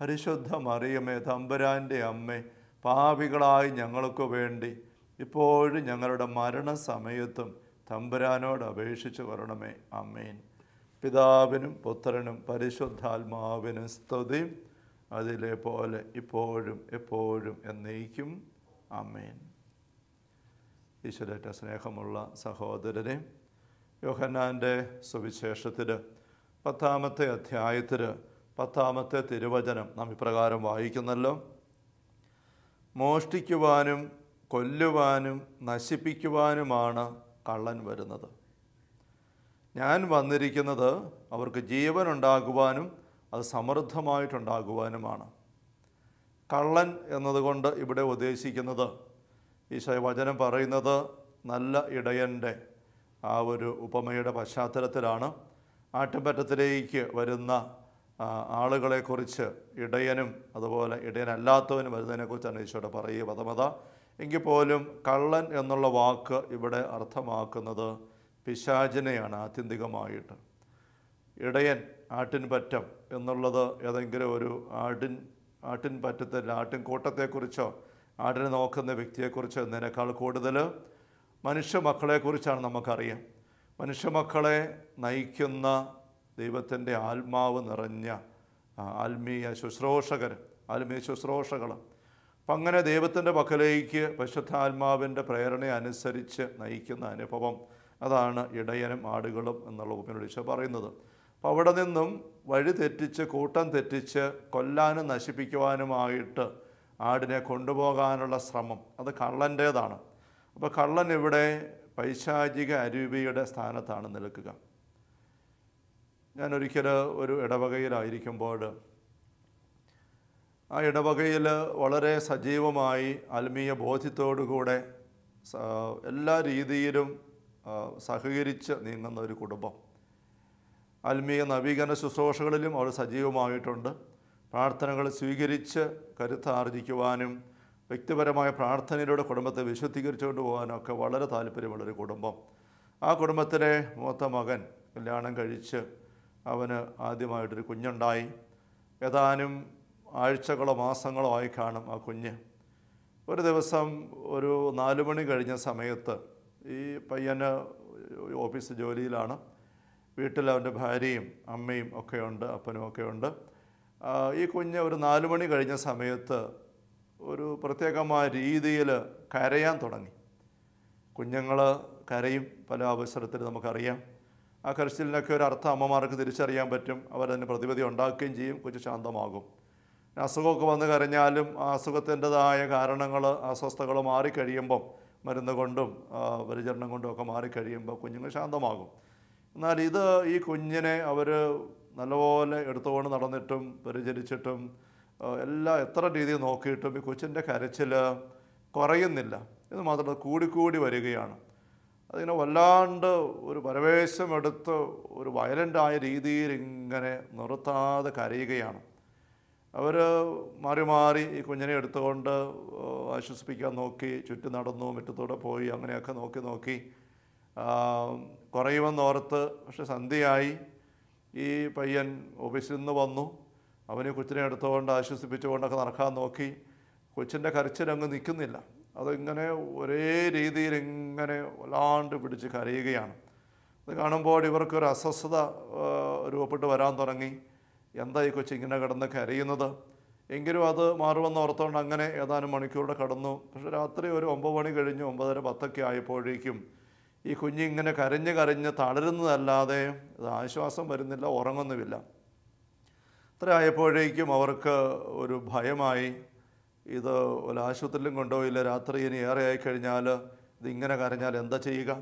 പരിശുദ്ധ മറിയമേ തമ്പുരാന്റെ അമ്മേ പാപികളായി ഞങ്ങൾക്ക് വേണ്ടി ഇപ്പോഴും ഞങ്ങളുടെ മരണസമയത്തും തമ്പുരാനോട് അപേക്ഷിച്ച് വരണമേ. അമ്മേൻ പിതാവിനും പുത്രനും പരിശുദ്ധാത്മാവിനും സ്തുതി. അതിലെ പോലെ ഇപ്പോഴും എപ്പോഴും എന്നേക്കും. അമ്മേൻ ഈശ്വരേറ്റ സ്നേഹമുള്ള സഹോദരനെ യോഹന്നാന്റെ സുവിശേഷത്തിൽ പത്താമത്തെ അധ്യായത്തിൽ പത്താമത്തെ തിരുവചനം നാം ഇപ്രകാരം വായിക്കുന്നല്ലോ. മോഷ്ടിക്കുവാനും കൊല്ലുവാനും നശിപ്പിക്കുവാനുമാണ് കള്ളൻ വരുന്നത്. ഞാൻ വന്നിരിക്കുന്നത് അവർക്ക് ജീവൻ ഉണ്ടാകുവാനും അത് സമൃദ്ധമായിട്ടുണ്ടാകുവാനുമാണ്. കള്ളൻ എന്നതുകൊണ്ട് ഇവിടെ ഉദ്ദേശിക്കുന്നത് ഈശോ വചനം പറയുന്നത് നല്ല ഇടയന്റെ ആ ഒരു ഉപമയുടെ പശ്ചാത്തലത്തിലാണ്. ആട്ടുംപറ്റത്തിലേക്ക് വരുന്ന ആളുകളെക്കുറിച്ച് ഇടയനും അതുപോലെ ഇടയനല്ലാത്തവനും വരുന്നതിനെക്കുറിച്ചാണ് ഈശോയുടെ പറയുക പദമത. എങ്കിൽ പോലും കള്ളൻ എന്നുള്ള വാക്ക് ഇവിടെ അർത്ഥമാക്കുന്നത് പിശാചിനെയാണ് ആത്യന്തികമായിട്ട്. ഇടയൻ ആട്ടിൻപറ്റം എന്നുള്ളത് ഏതെങ്കിലും ഒരു ആടിൻ ആട്ടിൻപറ്റത്തിൽ ആട്ടിൻകൂട്ടത്തെക്കുറിച്ചോ ആട്ടിൻ കൂട്ടത്തെക്കുറിച്ചോ ആടിനെ നോക്കുന്ന വ്യക്തിയെക്കുറിച്ചോ എന്നതിനേക്കാൾ കൂടുതൽ മനുഷ്യ മക്കളെക്കുറിച്ചാണ് നമുക്കറിയാം. മനുഷ്യമക്കളെ നയിക്കുന്ന ദൈവത്തിന്റെ ആത്മാവ് നിറഞ്ഞ ആത്മീയ ശുശ്രൂഷകർ ആത്മീയ ശുശ്രൂഷകൾ അപ്പം അങ്ങനെ ദൈവത്തിന്റെ പക്കലേക്ക് പരിശുദ്ധാത്മാവിന്റെ പ്രേരണ അനുസരിച്ച് നയിക്കുന്ന അനുഭവം അതാണ് ഇടയനും ആടുകളും എന്നുള്ള ഉപനോട് ഈശോ പറയുന്നത്. അപ്പോൾ അവിടെ നിന്നും വഴി തെറ്റിച്ച് കൂട്ടം തെറ്റിച്ച് കൊല്ലാനും നശിപ്പിക്കുവാനുമായിട്ട് ആടിനെ കൊണ്ടുപോകാനുള്ള ശ്രമം അത് കള്ളന്റേതാണ്. അപ്പോൾ കള്ളൻ ഇവിടെ പൈശാചിക അരൂപിയുടെ സ്ഥാനത്താണ് നിൽക്കുക. ഞാൻ ഒരിക്കൽ ഒരു ഇടവകയിലായിരിക്കുമ്പോൾ ആ ഇടവകയിൽ വളരെ സജീവമായി ആത്മീയ ബോധ്യത്തോടുകൂടെ കൂടെ എല്ലാ രീതിയിലും സഹകരിച്ച് നീങ്ങുന്ന ഒരു കുടുംബം. ആത്മീയ നവീകരണ ശുശ്രൂഷകളിലും അവർ സജീവമായിട്ടുണ്ട്. പ്രാർത്ഥനകൾ സ്വീകരിച്ച് കരുത്താർജിക്കുവാനും വ്യക്തിപരമായ പ്രാർത്ഥനയിലൂടെ കുടുംബത്തെ വിശുദ്ധീകരിച്ചുകൊണ്ട് പോകാനും ഒക്കെ വളരെ താല്പര്യമുള്ളൊരു കുടുംബം. ആ കുടുംബത്തിലെ മൂത്ത മകൻ കല്യാണം കഴിച്ച് അവന് ആദ്യമായിട്ടൊരു കുഞ്ഞുണ്ടായി. ഏതാനും ആഴ്ചകളോ മാസങ്ങളോ ആയി കാണും ആ കുഞ്ഞ്. ഒരു ദിവസം ഒരു നാല് മണി കഴിഞ്ഞ സമയത്ത് ഈ പയ്യന് ഓഫീസ് ജോലിയിലാണ്. വീട്ടിൽ അവന്റെ ഭാര്യയും അമ്മയും ഒക്കെ ഉണ്ട് അപ്പനും ഒക്കെ ഉണ്ട്. ഈ കുഞ്ഞ് ഒരു നാല് മണി കഴിഞ്ഞ സമയത്ത് ഒരു പ്രത്യേകമായ രീതിയിൽ കരയാൻ തുടങ്ങി. കുഞ്ഞുങ്ങൾ കരയും പല അവസരത്തിൽ നമുക്കറിയാം. ആ കരച്ചിലിനൊക്കെ ഒരു അർത്ഥം അമ്മമാർക്ക് തിരിച്ചറിയാൻ പറ്റും. അവരതിന് പ്രതിവിധി ഉണ്ടാക്കുകയും ചെയ്യും. കൊച്ചു ശാന്തമാകും. അസുഖമൊക്കെ വന്നു കരഞ്ഞാലും ആ അസുഖത്തിന്റെതായ കാരണങ്ങൾ അസ്വസ്ഥകൾ മാറിക്കഴിയുമ്പം മരുന്ന് കൊണ്ടും പരിചരണം കൊണ്ടും ഒക്കെ മാറിക്കഴിയുമ്പോൾ കുഞ്ഞുങ്ങൾ ശാന്തമാകും. എന്നാൽ ഇത് ഈ കുഞ്ഞിനെ അവർ നല്ലപോലെ എടുത്തുകൊണ്ട് നടന്നിട്ടും പരിചരിച്ചിട്ടും എല്ലാ എത്ര രീതിയിൽ നോക്കിയിട്ടും ഈ കൊച്ചിന്റെ കരച്ചിൽ കുറയുന്നില്ല. ഇത് മാത്രമല്ല കൂടിക്കൂടി വരികയാണ്. അതിങ്ങനെ വല്ലാണ്ട് ഒരു പരവേശമെടുത്ത് ഒരു വയലന്റായ രീതിയിൽ ഇങ്ങനെ നിർത്താതെ കരയുകയാണ്. അവർ മാറി മാറി ഈ കുഞ്ഞിനെ എടുത്തുകൊണ്ട് ആശ്വസിപ്പിക്കാൻ നോക്കി ചുറ്റി നടന്നു മുറ്റത്തൂടെ പോയി അങ്ങനെയൊക്കെ നോക്കി നോക്കി കുറയുമെന്നോർത്ത് പക്ഷെ സന്ധ്യയായി. ഈ പയ്യൻ ഓഫീസിൽ നിന്ന് വന്നു. അവനെ കൊച്ചിനെ എടുത്തുകൊണ്ട് ആശ്വസിപ്പിച്ചുകൊണ്ടൊക്കെ നടക്കാൻ നോക്കി. കൊച്ചിന്റെ കരച്ചിലങ്ങ് നിൽക്കുന്നില്ല. അതിങ്ങനെ ഒരേ രീതിയിൽ ഇങ്ങനെ വല്ലാണ്ട് പിടിച്ച് കരയുകയാണ്. അത് കാണുമ്പോൾ ഇവർക്കൊരു അസ്വസ്ഥത രൂപപ്പെട്ട് വരാൻ തുടങ്ങി. എന്താ ഈ കൊച്ചു ഇങ്ങനെ കിടന്ന് കരയുന്നത്? എങ്കിലും അത് മാറുമെന്ന് ഓർത്തുകൊണ്ട് അങ്ങനെ ഏതാനും മണിക്കൂറുടെ കടന്നു. പക്ഷെ രാത്രി ഒരു ഒമ്പത് മണി കഴിഞ്ഞ് ഒമ്പതര പത്തൊക്കെ ആയപ്പോഴേക്കും ഈ കുഞ്ഞിങ്ങനെ കരഞ്ഞ് കരഞ്ഞ് തളരുന്നതല്ലാതെ ഇത് ആശ്വാസം വരുന്നില്ല ഉറങ്ങുന്നുമില്ല. അത്ര ആയപ്പോഴേക്കും അവർക്ക് ഒരു ഭയമായി. ഇത് ഒരു ആശുപത്രിയിലും കൊണ്ടുപോയില്ല. രാത്രി ഇനി ഏറെ ആയിക്കഴിഞ്ഞാൽ ഇതിങ്ങനെ കരഞ്ഞാൽ എന്താ ചെയ്യുക?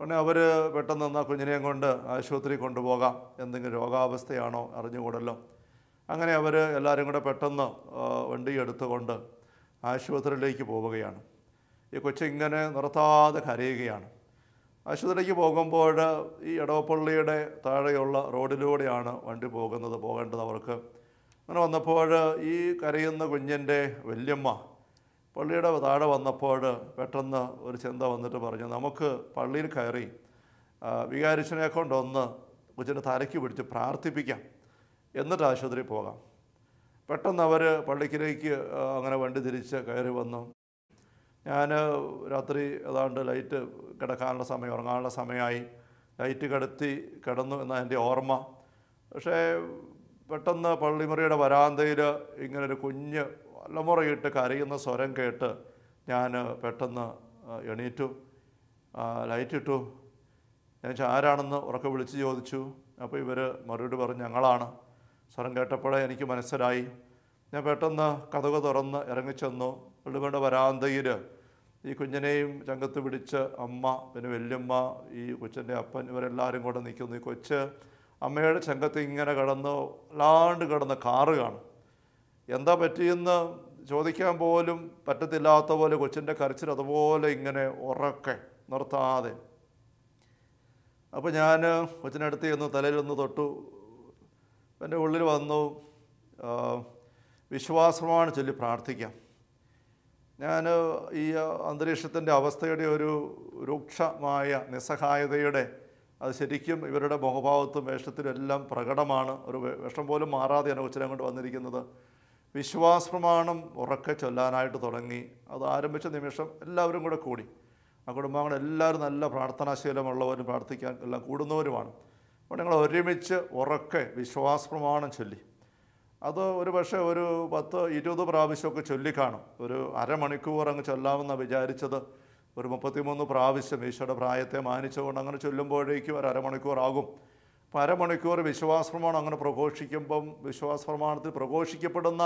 ഉടനെ അവർ പെട്ടെന്ന് എന്നാൽ കുഞ്ഞിനെയും കൊണ്ട് ആശുപത്രി കൊണ്ടുപോകാം. എന്തെങ്കിലും രോഗാവസ്ഥയാണോ അറിഞ്ഞുകൂടല്ലോ. അങ്ങനെ അവർ എല്ലാവരും കൂടെ പെട്ടെന്ന് വണ്ടി എടുത്തുകൊണ്ട് ആശുപത്രിയിലേക്ക് പോവുകയാണ്. ഈ കൊച്ചിങ്ങനെ നിർത്താതെ കരയുകയാണ്. ആശുപത്രിയിലേക്ക് പോകുമ്പോൾ ഈ ഇടവപ്പള്ളിയുടെ താഴെയുള്ള റോഡിലൂടെയാണ് വണ്ടി പോകുന്നത് പോകേണ്ടത് അവർക്ക്. അങ്ങനെ വന്നപ്പോൾ ഈ കരയുന്ന കുഞ്ഞിന്റെ വല്യമ്മ പള്ളിയുടെ താഴെ വന്നപ്പോൾ പെട്ടെന്ന് ഒരു ചിന്ത വന്നിട്ട് പറഞ്ഞു നമുക്ക് പള്ളിയിൽ കയറി വികാരിച്ചനെ കൊണ്ടൊന്ന് കൊച്ചിന്റെ തലയ്ക്ക് പിടിച്ച് പ്രാർത്ഥിപ്പിക്കാം. എന്നിട്ട് ആശുപത്രിയിൽ പോകാം. പെട്ടെന്ന് അവർ പള്ളിക്കിലേക്ക് അങ്ങനെ വണ്ടി തിരിച്ച് കയറി വന്നു. ഞാൻ രാത്രി ഏതാണ്ട് ലൈറ്റ് കിടക്കാനുള്ള സമയം ഉറങ്ങാനുള്ള സമയമായി. ലൈറ്റ് കെടുത്തി കിടന്നു എന്നാണ് എന്റെ ഓർമ്മ. പക്ഷേ പെട്ടെന്ന് പള്ളിമുറിയുടെ വരാന്തയിൽ ഇങ്ങനെ ഒരു കുഞ്ഞ് വല്ലമുറയിട്ട് കരയുന്ന സ്വരം കേട്ട് ഞാൻ പെട്ടെന്ന് എണീറ്റു. ലൈറ്റിട്ടു. ഞാൻ ആരാണെന്ന്? ഉറക്കെ വിളിച്ച് ചോദിച്ചു. അപ്പോൾ ഇവർ മറുപടി പറഞ്ഞു ഞങ്ങളാണ്. സ്വരം കേട്ടപ്പോഴേ എനിക്ക് മനസ്സിലായി. ഞാൻ പെട്ടെന്ന് കഥക തുറന്ന് ഇറങ്ങിച്ചെന്നു. പള്ളിമയുടെ വരാന്തയിൽ ഈ കുഞ്ഞിനെയും ചങ്കത്ത് പിടിച്ച് അമ്മ പിന്നെ വല്യമ്മ ഈ കൊച്ചിന്റെ അപ്പൻ ഇവരെല്ലാവരും കൂടെ നിൽക്കുന്നു. ഈ കൊച്ച് അമ്മയുടെ ചങ്കത്ത് ഇങ്ങനെ കിടന്ന് അല്ലാണ്ട് കിടന്ന് കാറ് കാണും. എന്താ പറ്റിയെന്ന് ചോദിക്കാൻ പോലും പറ്റത്തില്ലാത്ത പോലെ കൊച്ചിന്റെ കരച്ചിൽ അതുപോലെ ഇങ്ങനെ ഉറക്കെ നിർത്താതെ. അപ്പോൾ ഞാൻ കൊച്ചിനടുത്ത് ചെന്ന് തലയിലൊന്ന് തൊട്ടു. എന്റെ ഉള്ളിൽ വന്നു വിശ്വാസമാണ് ചൊല്ലി പ്രാർത്ഥിക്കാം. ഞാൻ ഈ അന്തരീക്ഷത്തിന്റെ അവസ്ഥയുടെ ഒരു രൂക്ഷമായ നിസ്സഹായതയുടെ അത് ശരിക്കും ഇവരുടെ മുഖഭാവത്തും വേഷത്തിലും എല്ലാം പ്രകടമാണ്. ഒരു വേഷം പോലും മാറാതെയാണ് കൊച്ചിനെ കൊണ്ട് വന്നിരിക്കുന്നത്. വിശ്വാസപ്രമാണം ഉറക്കെ ചൊല്ലാനായിട്ട് തുടങ്ങി. അത് ആരംഭിച്ച നിമിഷം എല്ലാവരും കൂടെ കൂടി. ആ കുടുംബാംഗങ്ങൾ എല്ലാവരും നല്ല പ്രാർത്ഥനാശീലമുള്ളവരും പ്രാർത്ഥിക്കാൻ എല്ലാം കൂടുന്നവരുമാണ്. അപ്പോൾ ഞങ്ങൾ ഒരുമിച്ച് ഉറക്കെ വിശ്വാസപ്രമാണം ചൊല്ലി. അത് ഒരു പക്ഷേ ഒരു പത്ത് ഇരുപത് പ്രാവശ്യമൊക്കെ ചൊല്ലിക്കാണും. ഒരു അരമണിക്കൂർ അങ്ങ് ചൊല്ലാമെന്നാണ് വിചാരിച്ചത്. ഒരു മുപ്പത്തിമൂന്ന് പ്രാവശ്യം ഈശോയുടെ പ്രായത്തെ മാനിച്ചുകൊണ്ട് അങ്ങനെ ചൊല്ലുമ്പോഴേക്കും ഒരു അരമണിക്കൂർ ആകും. അപ്പോൾ അരമണിക്കൂർ വിശ്വാസപ്രമാണം അങ്ങനെ പ്രഘോഷിക്കുമ്പം വിശ്വാസപ്രമാണത്തിൽ പ്രഘോഷിക്കപ്പെടുന്ന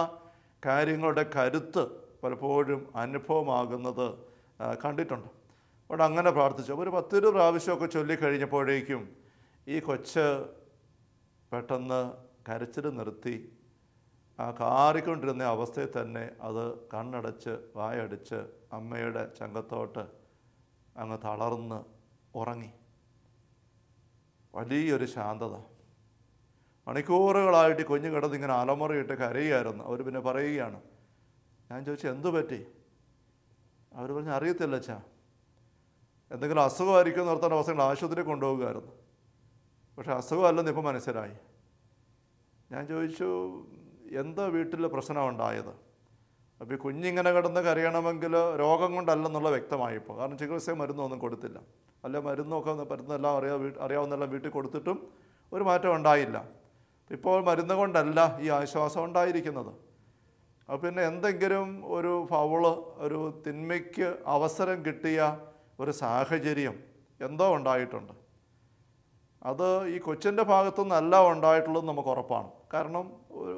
കാര്യങ്ങളുടെ കരുത്ത് പലപ്പോഴും അനുഭവമാകുന്നത് കണ്ടിട്ടുണ്ട്. അവിടെ അങ്ങനെ പ്രാർത്ഥിച്ചു. ഒരു പത്തിരു പ്രാവശ്യമൊക്കെ ചൊല്ലിക്കഴിഞ്ഞപ്പോഴേക്കും ഈ കൊച്ച് പെട്ടെന്ന് കരച്ചിൽ നിർത്തി. ആ കാറിക്കൊണ്ടിരുന്ന അവസ്ഥയിൽ തന്നെ അത് കണ്ണടച്ച് വായടിച്ച് അമ്മയുടെ ചങ്കത്തോട്ട് അങ്ങ് തളർന്ന് ഉറങ്ങി. വലിയൊരു ശാന്തത. മണിക്കൂറുകളായിട്ട് കുഞ്ഞു കിടന്ന് ഇങ്ങനെ അലമുറയിട്ട് കരയുമായിരുന്നു അവർ പിന്നെ പറയുകയാണ് ഞാൻ ചോദിച്ചു എന്തു പറ്റി? അവർ പറഞ്ഞു അറിയത്തില്ല അച്ഛാ. എന്തെങ്കിലും അസുഖമായിരിക്കും എന്ന് ഓർത്തേണ്ട അവസരങ്ങൾ ആശുപത്രി കൊണ്ടുപോകുമായിരുന്നു പക്ഷെ അസുഖമല്ലെന്ന് ഇപ്പം മനസ്സിലായി. ഞാൻ ചോദിച്ചു എന്താ വീട്ടിൽ പ്രശ്നം ഉണ്ടായത് അപ്പോൾ ഈ കുഞ്ഞിങ്ങനെ കിടന്ന് കരയണമെങ്കിൽ രോഗം കൊണ്ടല്ലെന്നുള്ള വ്യക്തമായിപ്പോൾ കാരണം ചികിത്സ മരുന്നൊന്നും കൊടുത്തില്ല. അല്ല മരുന്നൊക്കെ മരുന്നെല്ലാം അറിയാ അറിയാവുന്നെല്ലാം വീട്ടിൽ കൊടുത്തിട്ടും ഒരു മാറ്റം ഉണ്ടായില്ല. ഇപ്പോൾ മരുന്ന് കൊണ്ടല്ല ഈ ആശ്വാസം ഉണ്ടായിരിക്കുന്നത്. അപ്പോൾ പിന്നെ എന്തെങ്കിലും ഒരു ഫൗൾ ഒരു തിന്മയ്ക്ക് അവസരം കിട്ടിയ ഒരു സാഹചര്യം എന്തോ ഉണ്ടായിട്ടുണ്ട്. അത് ഈ കൊച്ചിന്റെ ഭാഗത്തുനിന്നല്ല ഉണ്ടായിട്ടുള്ളത് നമുക്ക് ഉറപ്പാണ്. കാരണം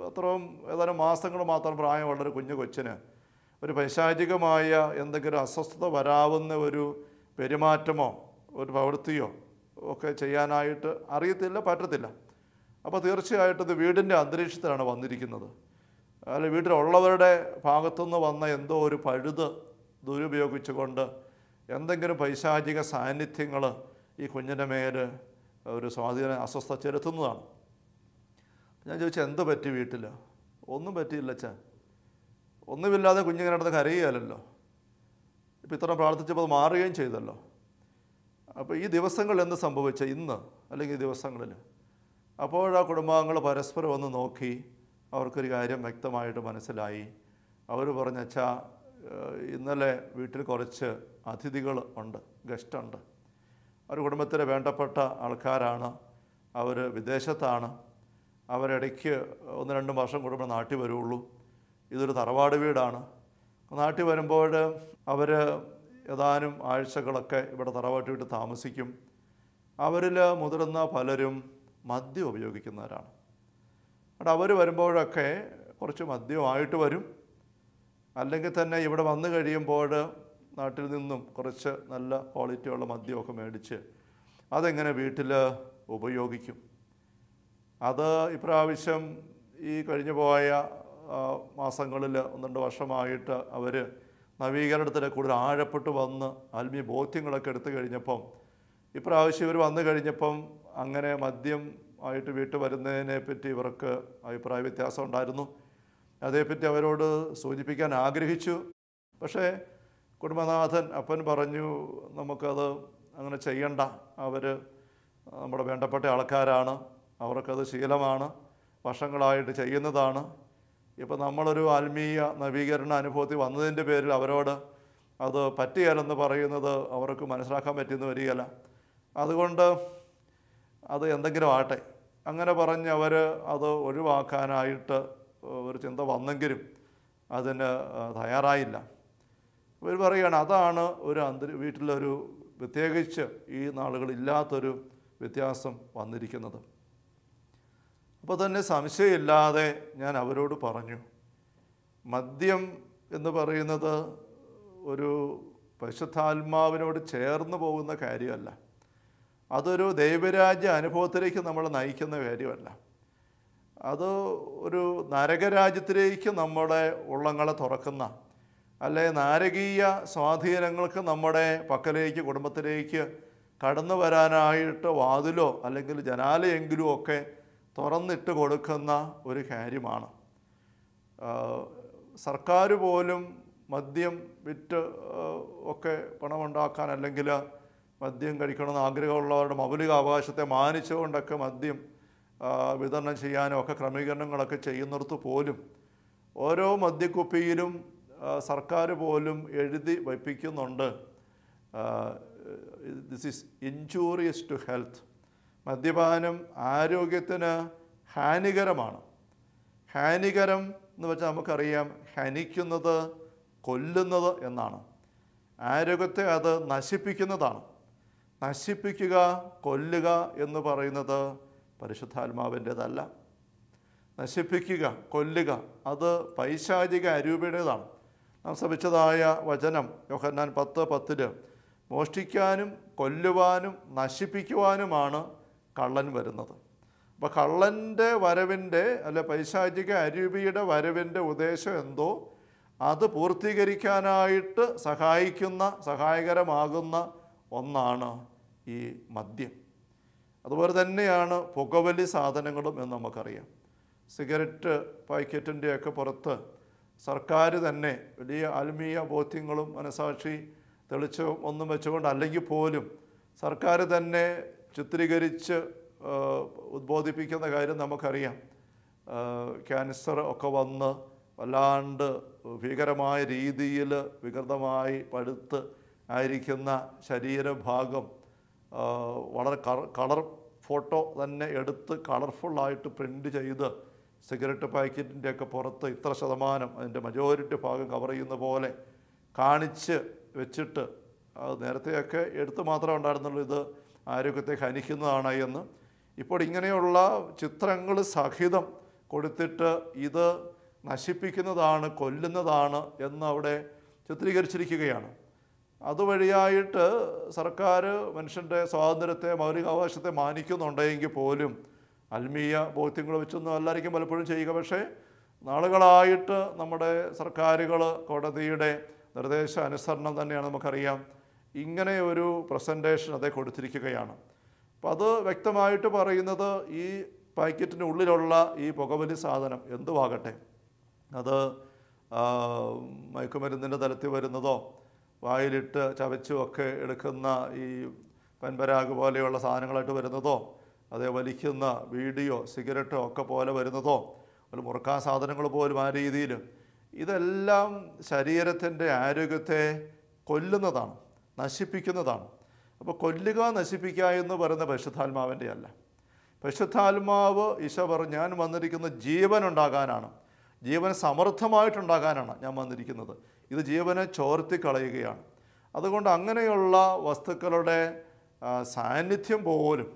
അത്രയും ഏതാനും മാസങ്ങൾ മാത്രം പ്രായമുള്ള ഒരു കുഞ്ഞു കൊച്ചിന് ഒരു പൈശാചികമായ എന്തെങ്കിലും അസ്വസ്ഥത വരാവുന്ന ഒരു പെരുമാറ്റമോ ഒരു പ്രവൃത്തിയോ ഒക്കെ ചെയ്യാനായിട്ട് അറിയത്തില്ല പറ്റത്തില്ല. അപ്പോൾ തീർച്ചയായിട്ടും ഇത് വീടിന്റെ അന്തരീക്ഷത്തിലാണ് വന്നിരിക്കുന്നത്. അല്ല വീട്ടിലുള്ളവരുടെ ഭാഗത്തുനിന്ന് വന്ന എന്തോ ഒരു പഴുത് ദുരുപയോഗിച്ചുകൊണ്ട് എന്തെങ്കിലും പൈശാചിക സാന്നിധ്യങ്ങൾ ഈ കുഞ്ഞിന്റെ മേൽ ഒരു സ്വാധീന അസ്വസ്ഥ ചെലുത്തുന്നതാണ്. ഞാൻ ചോദിച്ചു എന്ത് പറ്റി വീട്ടിൽ ഒന്നും പറ്റിയില്ല അച്ഛാ. ഒന്നുമില്ലാതെ കുഞ്ഞിങ്ങനെ നടന്ന് കരയുകയല്ലോ ഇപ്പം ഇത്ര പ്രാർത്ഥിച്ചപ്പോൾ അത് മാറുകയും ചെയ്തല്ലോ. അപ്പോൾ ഈ ദിവസങ്ങളിൽ എന്ത് സംഭവിച്ച? ഇന്ന് അല്ലെങ്കിൽ ഈ ദിവസങ്ങളിൽ? അപ്പോഴാ കുടുംബാംഗങ്ങൾ പരസ്പരം ഒന്ന് നോക്കി അവർക്കൊരു കാര്യം വ്യക്തമായിട്ട് മനസ്സിലായി. അവർ പറഞ്ഞ അച്ഛാ ഇന്നലെ വീട്ടിൽ കുറച്ച് അതിഥികൾ ഉണ്ട് ഗസ്റ്റുണ്ട് അവർ കുടുംബത്തിലെ വേണ്ടപ്പെട്ട ആൾക്കാരാണ്. അവർ വിദേശത്താണ്. അവരിടയ്ക്ക് ഒന്ന് രണ്ട് വർഷം കൂടുമ്പോൾ നാട്ടിൽ വരുള്ളൂ. ഇതൊരു തറവാട് വീടാണ്. നാട്ടിൽ വരുമ്പോൾ അവർ ഏതാനും ആഴ്ചകളൊക്കെ ഇവിടെ തറവാട്ട് വീട്ടിൽ താമസിക്കും. അവരിൽ മുതിർന്ന പലരും മദ്യം ഉപയോഗിക്കുന്നവരാണ്. അവിടെ അവർ വരുമ്പോഴൊക്കെ കുറച്ച് മദ്യമായിട്ട് വരും. അല്ലെങ്കിൽ തന്നെ ഇവിടെ വന്നു കഴിയുമ്പോൾ നാട്ടിൽ നിന്നും കുറച്ച് നല്ല ക്വാളിറ്റിയുള്ള മദ്യമൊക്കെ മേടിച്ച് അതെങ്ങനെ വീട്ടിൽ ഉപയോഗിക്കും? അത് ഇപ്രാവശ്യം ഈ കഴിഞ്ഞു പോയ മാസങ്ങളിൽ ഒന്ന് രണ്ട് വർഷമായിട്ട് അവർ നവീകരണത്തിൽ കൂടുതൽ ആഴപ്പെട്ട് വന്ന് ആത്മീയ ബോധ്യങ്ങളൊക്കെ എടുത്തു കഴിഞ്ഞപ്പം ഇപ്രാവശ്യം ഇവർ വന്നു കഴിഞ്ഞപ്പം അങ്ങനെ മദ്യം ആയിട്ട് വീട്ടിൽ വരുന്നതിനെ പറ്റി ഇവർക്ക് അഭിപ്രായ വ്യത്യാസം ഉണ്ടായിരുന്നു. അതേപ്പറ്റി അവരോട് സൂചിപ്പിക്കാൻ ആഗ്രഹിച്ചു. പക്ഷേ കുടുംബനാഥൻ അപ്പൻ പറഞ്ഞു നമുക്കത് അങ്ങനെ ചെയ്യണ്ട. അവർ നമ്മുടെ വേണ്ടപ്പെട്ട ആൾക്കാരാണ്. അവർക്കത് ശീലമാണ് വർഷങ്ങളായിട്ട് ചെയ്യുന്നതാണ്. ഇപ്പം നമ്മളൊരു ആത്മീയ നവീകരണ അനുഭവത്തിൽ വന്നതിന്റെ പേരിൽ അവരോട് അത് പറ്റുകയില്ലെന്ന് പറയുന്നത് അവർക്ക് മനസ്സിലാക്കാൻ പറ്റുന്ന വരികയില്ല. അതുകൊണ്ട് അത് എന്തെങ്കിലും ആട്ടെ അങ്ങനെ പറഞ്ഞ് അവർ അത് ഒഴിവാക്കാനായിട്ട് ഒരു ചിന്ത വന്നെങ്കിലും അതിന് തയ്യാറായില്ല. ഇവർ പറയുകയാണ് അതാണ് ഒരു അന്തരി വീട്ടിലൊരു പ്രത്യേകിച്ച് ഈ നാളുകളില്ലാത്തൊരു വ്യത്യാസം വന്നിരിക്കുന്നത്. അപ്പോൾ തന്നെ സംശയമില്ലാതെ ഞാൻ അവരോട് പറഞ്ഞു. മദ്യം എന്ന് പറയുന്നത് ഒരു പരിശുദ്ധാത്മാവിനോട് ചേർന്ന് പോകുന്ന കാര്യമല്ല. അതൊരു ദൈവരാജ്യ അനുഭവത്തിലേക്ക് നമ്മൾ നയിക്കുന്ന കാര്യമല്ല. അത് ഒരു നരകരാജ്യത്തിലേക്ക് നമ്മുടെ ഉള്ളങ്ങളെ തുറക്കുന്ന അല്ലെ നാരകീയ സ്വാധീനങ്ങൾക്ക് നമ്മുടെ പക്കലേക്ക് കുടുംബത്തിലേക്ക് കടന്നു വരാനായിട്ട് വാതിലോ അല്ലെങ്കിൽ ജനാലയെങ്കിലും ഒക്കെ തുറന്നിട്ട് കൊടുക്കുന്ന ഒരു കാര്യമാണ്. സർക്കാർ പോലും മദ്യം വിറ്റ് ഒക്കെ പണമുണ്ടാക്കാൻ അല്ലെങ്കിൽ മദ്യം കഴിക്കണമെന്ന് ആഗ്രഹമുള്ളവരുടെ മൗലിക അവകാശത്തെ മാനിച്ചുകൊണ്ടൊക്കെ മദ്യം വിതരണം ചെയ്യാനും ഒക്കെ ക്രമീകരണങ്ങളൊക്കെ ചെയ്യുന്നിടത്ത് പോലും ഓരോ മദ്യക്കുപ്പിയിലും സർക്കാർ പോലും എഴുതി വയ്പ്പിക്കുന്നുണ്ട്. This is injurious to health മദ്യപാനം ആരോഗ്യത്തിന് ഹാനികരമാണ്. ഹാനികരം എന്ന് വെച്ചാൽ നമുക്കറിയാം ഹനിക്കുന്നത് കൊല്ലുന്നത് എന്നാണ്. ആരോഗ്യത്തെ അത് നശിപ്പിക്കുന്നതാണ്. നശിപ്പിക്കുക കൊല്ലുക എന്ന് പറയുന്നത് പരിശുദ്ധാത്മാവിന്റെതല്ല. നശിപ്പിക്കുക കൊല്ലുക അത് പൈശാചിക അരൂപയുടേതാണ്. നാം ശ്രമിച്ചതായ വചനം യോഹന്നാൻ പത്ത് പത്തിൽ മോഷ്ടിക്കാനും കൊല്ലുവാനും നശിപ്പിക്കുവാനുമാണ് കള്ളൻ വരുന്നത്. അപ്പോൾ കള്ളന്റെ വരവിന്റെ അല്ലെ പൈശാചിക അരുവിയുടെ വരവിന്റെ ഉദ്ദേശം എന്തോ? അത് പൂർത്തീകരിക്കാനായിട്ട് സഹായിക്കുന്ന സഹായകരമാകുന്ന ഒന്നാണ് ഈ മദ്യം. അതുപോലെ തന്നെയാണ് പുകവലി സാധനങ്ങളും എന്ന് നമുക്കറിയാം. സിഗരറ്റ് പാക്കറ്റിന്റെയൊക്കെ പുറത്ത് സർക്കാർ തന്നെ വലിയ ആത്മീയ ബോധ്യങ്ങളും മനസാക്ഷി തെളിച്ചവും ഒന്നും വെച്ചുകൊണ്ട് അല്ലെങ്കിൽ പോലും സർക്കാർ തന്നെ ചിത്രീകരിച്ച് ഉദ്ബോധിപ്പിക്കുന്ന കാര്യം നമുക്കറിയാം. ക്യാൻസർ ഒക്കെ വന്ന് വല്ലാണ്ട് ഭീകരമായ രീതിയിൽ വികൃതമായി പഴുത്ത് ആയിരിക്കുന്ന ശരീരഭാഗം വളരെ കളർ ഫോട്ടോ തന്നെ എടുത്ത് കളർഫുള്ളായിട്ട് പ്രിന്റ് ചെയ്ത് സിഗരറ്റ് പാക്കറ്റിന്റെയൊക്കെ പുറത്ത് ഇത്ര ശതമാനം അതിന്റെ മജോറിറ്റി ഭാഗം കവർ ചെയ്യുന്ന പോലെ കാണിച്ച് വെച്ചിട്ട് അത് നേരത്തെയൊക്കെ എടുത്ത് മാത്രമേ ഉണ്ടായിരുന്നുള്ളൂ. ഇത് ആരോഗ്യത്തെ ഹനിക്കുന്നതാണ് എന്ന്. ഇപ്പോൾ ഇങ്ങനെയുള്ള ചിത്രങ്ങൾ സഹിതം കൊടുത്തിട്ട് ഇത് നശിപ്പിക്കുന്നതാണ് കൊല്ലുന്നതാണ് എന്ന് അവിടെ ചിത്രീകരിച്ചിരിക്കുകയാണ്. അതുവഴിയായിട്ട് സർക്കാർ മനുഷ്യന്റെ സ്വാതന്ത്ര്യത്തെ മൗലികാവകാശത്തെ മാനിക്കുന്നുണ്ടെങ്കിൽ പോലും ആത്മീയ ബോധ്യങ്ങൾ വെച്ചൊന്നും അല്ലായിരിക്കും പലപ്പോഴും ചെയ്യുക. പക്ഷേ നാളുകളായിട്ട് നമ്മുടെ സർക്കാരുകൾ കോടതിയുടെ നിർദ്ദേശ അനുസരണം തന്നെയാണ് നമുക്കറിയാം. ഇങ്ങനെ ഒരു പ്രസന്റേഷൻ അതേ കൊടുത്തിരിക്കുകയാണ്. അപ്പോൾ അത് വ്യക്തമായിട്ട് പറയുന്നത് ഈ പാക്കറ്റിന്റെ ഉള്ളിലുള്ള ഈ പുകവലി സാധനം എന്തുവാകട്ടെ? അത് മയക്കുമരുന്നിന്റെ തലത്തിൽ വരുന്നതോ വായിലിട്ട് ചവച്ചുമൊക്കെ എടുക്കുന്ന ഈ പൻപരാഗ് പോലെയുള്ള സാധനങ്ങളായിട്ട് വരുന്നതോ അതേ വലിക്കുന്ന വീഡിയോ സിഗരറ്റോ ഒക്കെ പോലെ വരുന്നതോ അതുപോലെ മുറുക്കാൻ സാധനങ്ങൾ പോലും ആ രീതിയിൽ ഇതെല്ലാം ശരീരത്തിന്റെ ആരോഗ്യത്തെ കൊല്ലുന്നതാണ്. നശിപ്പിക്കുന്നതാണ്. അപ്പോൾ കൊല്ലുക നശിപ്പിക്കുക എന്ന് പറയുന്ന പരിശുദ്ധാത്മാവിന്റെ അല്ല. പരിശുദ്ധാത്മാവ് ഈശോ പറഞ്ഞു ഞാൻ വന്നിരിക്കുന്ന ജീവൻ ഉണ്ടാകാനാണ്. ജീവൻ സമൃദ്ധമായിട്ടുണ്ടാകാനാണ് ഞാൻ വന്നിരിക്കുന്നത്. ഇത് ജീവനെ ചോർത്തി കളയുകയാണ്. അതുകൊണ്ട് അങ്ങനെയുള്ള വസ്തുക്കളുടെ സാന്നിധ്യം പോലും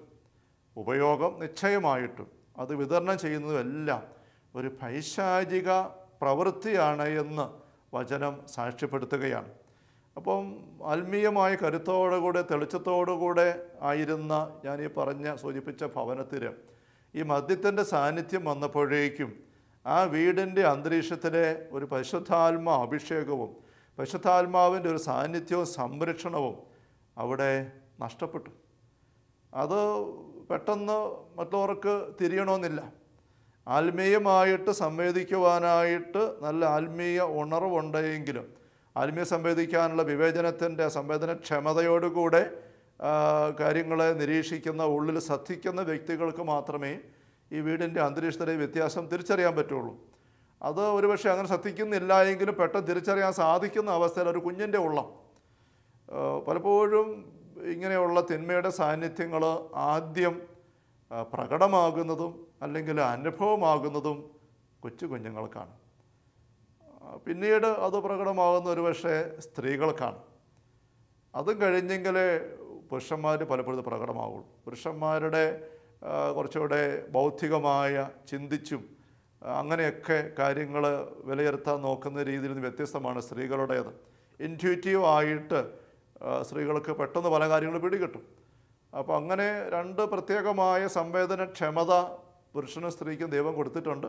ഉപയോഗം നിശ്ചയമായിട്ടും അത് വിതരണം ചെയ്യുന്നതുമെല്ലാം ഒരു പൈശാചിക പ്രവൃത്തിയാണ് എന്ന് വചനം സാക്ഷ്യപ്പെടുത്തുകയാണ്. അപ്പം ആത്മീയമായ കരുത്തോടുകൂടെ തെളിച്ചത്തോടുകൂടെ ആയിരുന്ന ഞാൻ ഈ പറഞ്ഞ സൂചിപ്പിച്ച ഭവനത്തിൽ ഈ മദ്യത്തിന്റെ സാന്നിധ്യം വന്നപ്പോഴേക്കും ആ വീടിന്റെ അന്തരീക്ഷത്തിലെ ഒരു പരിശുദ്ധാത്മാ അഭിഷേകവും പരിശുദ്ധാത്മാവിന്റെ ഒരു സാന്നിധ്യവും സംരക്ഷണവും അവിടെ നഷ്ടപ്പെട്ടു. അത് പെട്ടെന്ന് മറ്റുള്ളവർക്ക് തിരിയണമെന്നില്ല ആത്മീയമായിട്ട് സംവേദിക്കുവാനായിട്ട് നല്ല ആത്മീയ ഉണർവുണ്ടെങ്കിലും ആത്മീയ സംവേദിക്കാനുള്ള വിവേചനത്തിന്റെ സംവേദനക്ഷമതയോടുകൂടെ കാര്യങ്ങളെ നിരീക്ഷിക്കുന്ന ഉള്ളിൽ ശ്രദ്ധിക്കുന്ന വ്യക്തികൾക്ക് മാത്രമേ ഈ വീടിന്റെ അന്തരീക്ഷത്തിലെ വ്യത്യാസം തിരിച്ചറിയാൻ പറ്റുള്ളൂ. അത് ഒരുപക്ഷെ അങ്ങനെ ശ്രദ്ധിക്കുന്നില്ല എങ്കിലും പെട്ടെന്ന് തിരിച്ചറിയാൻ സാധിക്കുന്ന അവസ്ഥയിൽ ഒരു കുഞ്ഞിന്റെ ഉള്ളം. പലപ്പോഴും ഇങ്ങനെയുള്ള തിന്മയുടെ സാന്നിധ്യങ്ങൾ ആദ്യം പ്രകടമാകുന്നതും അല്ലെങ്കിൽ അനുഭവമാകുന്നതും കൊച്ചു കുഞ്ഞുങ്ങൾക്കാണ്. പിന്നീട് അത് പ്രകടമാകുന്ന ഒരുപക്ഷെ സ്ത്രീകൾക്കാണ് അതും കഴിഞ്ഞെങ്കിലേ പുരുഷന്മാർ പലപ്പോഴും പ്രകടമാവുള്ളൂ. പുരുഷന്മാരുടെ കുറച്ചുകൂടെ ബൗദ്ധികമായ ചിന്തിച്ചും അങ്ങനെയൊക്കെ കാര്യങ്ങൾ വിലയിരുത്താൻ നോക്കുന്ന രീതിയിൽ നിന്ന് വ്യത്യസ്തമാണ് സ്ത്രീകളുടേത്. ഇന്റ്യൂറ്റീവ് ആയിട്ട് സ്ത്രീകൾക്ക് പെട്ടെന്ന് പല കാര്യങ്ങളും പിടികിട്ടും. അപ്പോൾ അങ്ങനെ രണ്ട് പ്രത്യേകമായ സംവേദനക്ഷമത പുരുഷനും സ്ത്രീക്കും ദൈവം കൊടുത്തിട്ടുണ്ട്.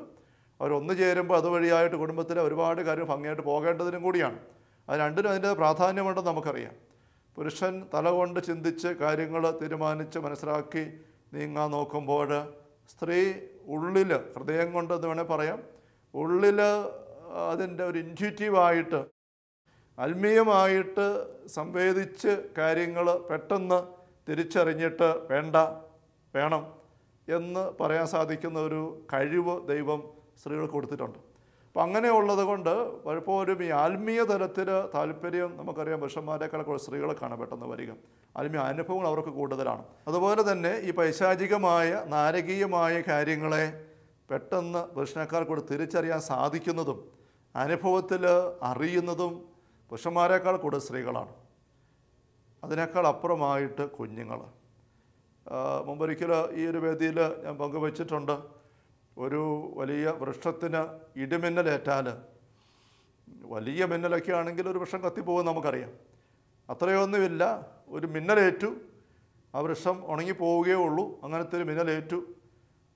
അവരൊന്നു ചേരുമ്പോൾ അതുവഴിയായിട്ട് കുടുംബത്തിലെ ഒരുപാട് കാര്യം ഭംഗിയായിട്ട് പോകേണ്ടതിനും കൂടിയാണ്. അത് രണ്ടിനും അതിന്റെ പ്രാധാന്യമുണ്ടെന്ന് നമുക്കറിയാം. പുരുഷൻ തലകൊണ്ട് ചിന്തിച്ച് കാര്യങ്ങൾ തീരുമാനിച്ച് മനസ്സിലാക്കി നീങ്ങാൻ നോക്കുമ്പോൾ സ്ത്രീ ഉള്ളിൽ ഹൃദയം കൊണ്ടെന്ന് വേണേൽ പറയാം ഉള്ളിൽ അതിന്റെ ഒരു ഇന്റ്യൂറ്റീവായിട്ട് ആത്മീയമായിട്ട് സംവേദിച്ച് കാര്യങ്ങൾ പെട്ടെന്ന് തിരിച്ചറിഞ്ഞിട്ട് വേണ്ട വേണം എന്ന് പറയാൻ സാധിക്കുന്ന ഒരു കഴിവ് ദൈവം സ്ത്രീകൾക്ക് കൊടുത്തിട്ടുണ്ട്. അപ്പം അങ്ങനെയുള്ളത് കൊണ്ട് പലപ്പോഴും ഈ ആത്മീയ തലത്തിൽ താല്പര്യം നമുക്കറിയാം പുരുഷന്മാരെക്കാൾ കൂടുതൽ സ്ത്രീകൾക്കാണ് പെട്ടെന്ന് വരിക. ആത്മീയ അനുഭവങ്ങൾ അവർക്ക് കൂടുതലാണ്. അതുപോലെ തന്നെ ഈ പൈശാചികമായ നാരകീയമായ കാര്യങ്ങളെ പെട്ടെന്ന് പുരുഷനേക്കാൾ കൂടി തിരിച്ചറിയാൻ സാധിക്കുന്നതും അനുഭവത്തിൽ അറിയുന്നതും പുരുഷന്മാരെക്കാൾ കൂടുതൽ സ്ത്രീകളാണ്. അതിനേക്കാൾ അപ്പുറമായിട്ട് കുഞ്ഞുങ്ങൾ. മുമ്പൊരിക്കൽ ഈ ഒരു വേദിയിൽ ഞാൻ പങ്കുവച്ചിട്ടുണ്ട്. ഒരു വലിയ വൃക്ഷത്തിന് ഇടിമിന്നലേറ്റാൽ വലിയ മിന്നലൊക്കെ ആണെങ്കിൽ ഒരു വൃക്ഷം കത്തിപ്പോകും നമുക്കറിയാം. അത്രയൊന്നുമില്ല. ഒരു മിന്നലേറ്റു. ആ വൃക്ഷം ഉണങ്ങിപ്പോവുകയേ ഉള്ളൂ. അങ്ങനത്തെ ഒരു മിന്നലേറ്റു.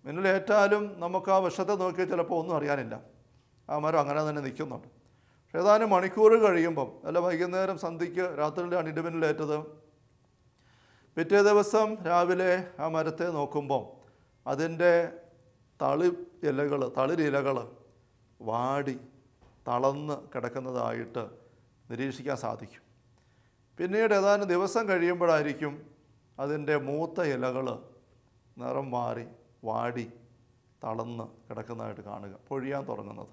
മിന്നലേറ്റാലും നമുക്ക് ആ വൃക്ഷത്തെ നോക്കി ചിലപ്പോൾ ഒന്നും അറിയാനില്ല. ആ മരം അങ്ങനെ തന്നെ നിൽക്കുന്നുണ്ട്. പക്ഷേ ഏതാനും മണിക്കൂർ കഴിയുമ്പം അല്ല വൈകുന്നേരം സന്ധ്യയ്ക്ക് രാത്രിയിലാണ് ഇടിമിന്നലേറ്റത്. പിറ്റേ ദിവസം രാവിലെ ആ മരത്തെ നോക്കുമ്പം അതിന്റെ തളി ഇലകൾ തളിരിലകൾ വാടി തളന്ന് കിടക്കുന്നതായിട്ട് നിരീക്ഷിക്കാൻ സാധിക്കും. പിന്നീട് ഏതാനും ദിവസം കഴിയുമ്പോഴായിരിക്കും അതിന്റെ മൂത്ത ഇലകൾ നിറം മാറി വാടി തളന്ന് കിടക്കുന്നതായിട്ട് കാണുക പൊഴിയാൻ തുടങ്ങുന്നത്.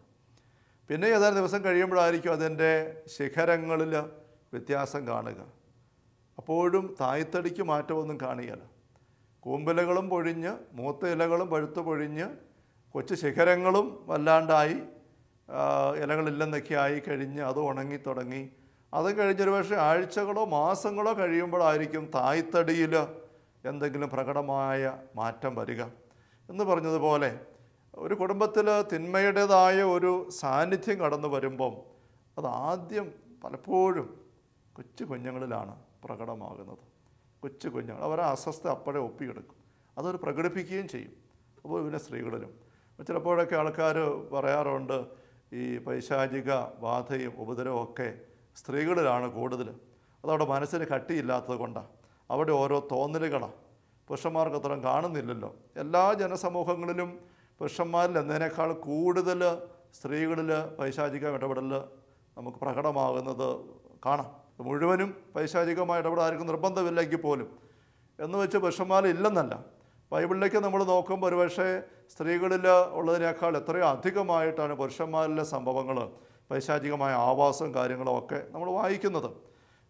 പിന്നെ ഏതാനും ദിവസം കഴിയുമ്പോഴായിരിക്കും അതിന്റെ ശിഖരങ്ങളിൽ വ്യത്യാസം കാണുക. അപ്പോഴും തായ്തടിക്ക് മാറ്റമൊന്നും കാണുകയില്ല കൂമ്പിലകളും പൊഴിഞ്ഞ് മൂത്ത ഇലകളും പഴുത്ത് പൊഴിഞ്ഞ് കൊച്ചു ശിഖരങ്ങളും വല്ലാണ്ടായി ഇലകളില്ലെന്നൊക്കെ ആയി കഴിഞ്ഞ് അത് ഉണങ്ങി തുടങ്ങി. അത് കഴിഞ്ഞൊരു പക്ഷേ ആഴ്ചകളോ മാസങ്ങളോ കഴിയുമ്പോഴായിരിക്കും തായ്തടിയിൽ എന്തെങ്കിലും പ്രകടമായ മാറ്റം വരിക. എന്ന് പറഞ്ഞതുപോലെ ഒരു കുടുംബത്തിൽ തിന്മയുടേതായ ഒരു സാന്നിധ്യം കടന്നു വരുമ്പം അത് ആദ്യം പലപ്പോഴും കൊച്ചു കുഞ്ഞുങ്ങളിലാണ് പ്രകടമാകുന്നത്. കൊച്ചു കുഞ്ഞുങ്ങൾ. അവരെ അസ്വസ്ഥ അപ്പോഴേ ഒപ്പിയെടുക്കും. അതവർ പ്രകടിപ്പിക്കുകയും ചെയ്യും. അപ്പോൾ പിന്നെ സ്ത്രീകളിലും ചിലപ്പോഴൊക്കെ ആൾക്കാർ പറയാറുണ്ട് ഈ പൈശാചിക ബാധയും ഉപദ്രവവും ഒക്കെ സ്ത്രീകളിലാണ് കൂടുതൽ അതവിടെ മനസ്സിന് കട്ടിയില്ലാത്തത് കൊണ്ടാണ് അവിടെ ഓരോ തോന്നലുകളാണ് പുരുഷന്മാർക്ക് അത്രയും കാണുന്നില്ലല്ലോ. എല്ലാ ജനസമൂഹങ്ങളിലും പുരുഷന്മാരിൽ എന്നതിനേക്കാൾ കൂടുതൽ സ്ത്രീകളിൽ പൈശാചിക ഇടപെടൽ നമുക്ക് പ്രകടമാകുന്നത് കാണാം. മുഴുവനും പൈശാചികമായ ഇടപെടാർക്കും നിർബന്ധമില്ലെങ്കിൽ പോലും. എന്ന് വെച്ച് വിഷമാല ഇല്ലെന്നല്ല. ബൈബിളിലേക്ക് നമ്മൾ നോക്കുമ്പോൾ ഒരുപക്ഷെ സ്ത്രീകളിൽ ഉള്ളതിനേക്കാൾ എത്രയോ അധികമായിട്ടാണ് പുരുഷന്മാരിലെ സംഭവങ്ങൾ പൈശാചികമായ ആവാസവും കാര്യങ്ങളും ഒക്കെ നമ്മൾ വായിക്കുന്നത്.